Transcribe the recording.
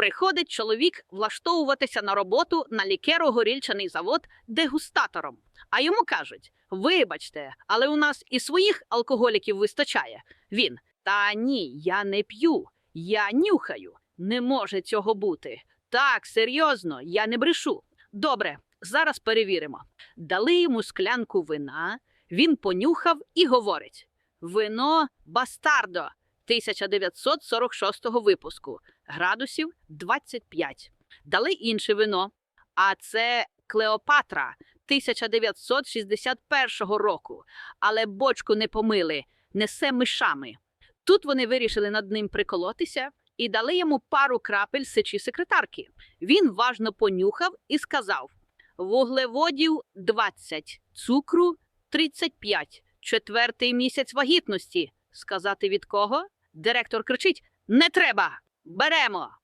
Приходить чоловік влаштовуватися на роботу на лікеро-горільчаний завод дегустатором. А йому кажуть: вибачте, але у нас і своїх алкоголіків вистачає. Він та ні, я не п'ю, я нюхаю. Не може цього бути. Так, серйозно, я не брешу. Добре, зараз перевіримо. Дали йому склянку вина, він понюхав і говорить: Вино бастардо 1946 випуску, градусів 25. Дали інше вино, а це Клеопатра 1961 року, але бочку не помили, несе мишами. Тут вони вирішили над ним приколотися і дали йому пару крапель сечі секретарки. Він важно понюхав і сказав: вуглеводів 20, цукру 35, четвертий місяць вагітності. Сказати від кого? Директор кричить: Не треба! Беремо!